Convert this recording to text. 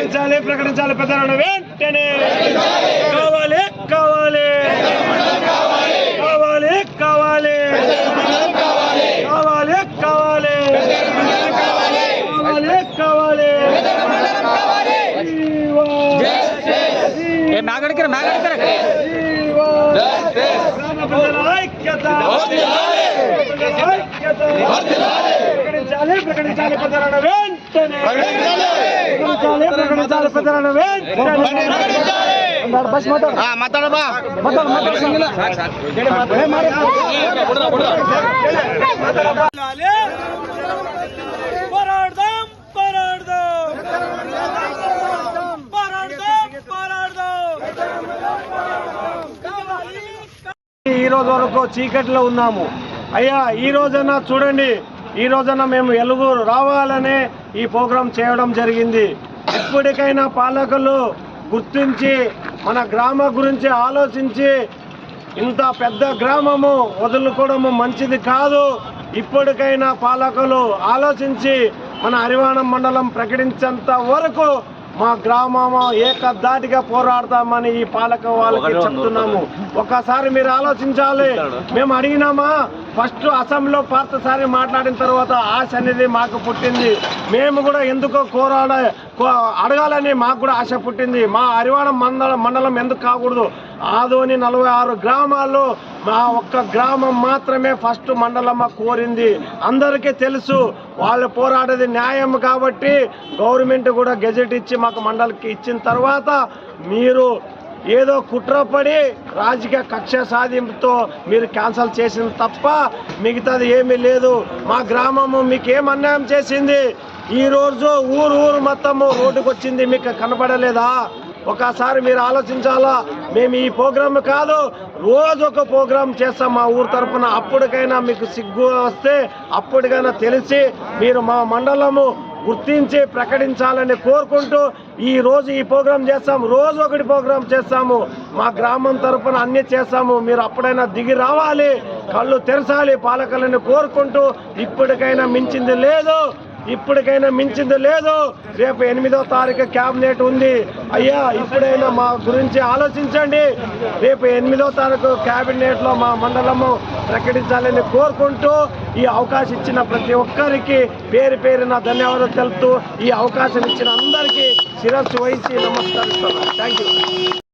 ప్రకటించాలి ప్రకటించాలి పెద్దలను. వెంటనే కావాలి కావాలి. కావాలి కావాలి. కావాలి కావాలి. కావాలి కావాలి. ప్రజల ఐక్యత ఐక్యత ప్రకటించాలి ప్రకటించాలి. పెద్దలను. వెంటనే ప్రకటించాలి ప్రకటించాలి. పెద్దలను వెంటనే బస్ మాట్లాడు మాట్లాడబా మాట్లాడు. మాట్లాడు పోరాడదాం పోరాడదాం. పోరాడదాం పోరాడదాం. ఈ రోజు వరకు చీకట్లో ఉన్నాము. అయ్యా ఈ రోజైనా చూడండి ఈ రోజున మేము ఎలుగు రావాలనే ఈ ప్రోగ్రాం చేయడం జరిగింది. ఇప్పటికైనా పాలకులు గుర్తించి మన గ్రామ గురించి ఆలోచించి ఇంత పెద్ద గ్రామము వదులుకోవడము మంచిది కాదు. ఇప్పటికైనా పాలకులు ఆలోచించి మన హరివాణం మండలం ప్రకటించేంత వరకు మా గ్రామము ఏకదాటిగా పోరాడతామని ఈ పాలక వాళ్ళకి చెప్తున్నాము. ఒకసారి మీరు ఆలోచించాలి. మేము అడిగినామా? ఫస్ట్ అసెంబ్లీలో పార్తసారి మాట్లాడిన తర్వాత ఆశ అనేది మాకు పుట్టింది. మేము కూడా ఎందుకో కోరాడ అడగాలని మాకు కూడా ఆశ పుట్టింది. మా హరివాణం మండలం మండలం ఎందుకు కాకూడదు? ఆదోని నలభై ఆరు గ్రామాల్లో మా ఒక్క గ్రామం మాత్రమే ఫస్ట్ మండలమ్మ కోరింది. అందరికీ తెలుసు వాళ్ళు పోరాడేది న్యాయం కాబట్టి గవర్నమెంట్ కూడా గెజెట్ ఇచ్చి మాకు మండలికి ఇచ్చిన తర్వాత మీరు ఏదో కుట్రపడి రాజకీయ కక్ష సాధింపుతో మీరు క్యాన్సల్ చేసింది తప్ప మిగతాది ఏమీ లేదు. మా గ్రామము మీకు ఏం అన్యాయం చేసింది? ఈ రోజు ఊరు ఊరు మొత్తము రోడ్డుకు వచ్చింది మీకు కనపడలేదా? ఒకసారి మీరు ఆలోచించాలా? మేము ఈ ప్రోగ్రామ్ కాదు రోజు ఒక ప్రోగ్రామ్ చేస్తాం మా ఊరు తరపున. అప్పటికైనా మీకు సిగ్గు వస్తే అప్పటికైనా తెలిసి మీరు మా మండలము గుర్తించి ప్రకటించాలని కోరుకుంటూ ఈ రోజు ఈ ప్రోగ్రాం చేస్తాము రోజు ఒకటి ప్రోగ్రాం చేస్తాము. మా గ్రామం తరఫున అన్ని చేస్తాము. మీరు అప్పుడైనా దిగి రావాలి కళ్ళు తెరచాలి పాలకలని కోరుకుంటూ ఇప్పటికైనా మించింది లేదు. ఇప్పటికైనా మించింది లేదు. రేపు ఎనిమిదో తారీఖు క్యాబినెట్ ఉంది. అయ్యా ఇప్పుడైనా మా గురించి ఆలోచించండి. రేపు ఎనిమిదో తారీఖు క్యాబినెట్లో మా మండలము ప్రకటించాలని కోరుకుంటూ ఈ అవకాశం ఇచ్చిన ప్రతి ఒక్కరికి పేరు పేరున ధన్యవాదాలు తెలుపుతూ ఈ అవకాశం ఇచ్చిన అందరికీ శిరస్సు వహించి నమస్కరిస్తున్నాను. Thank you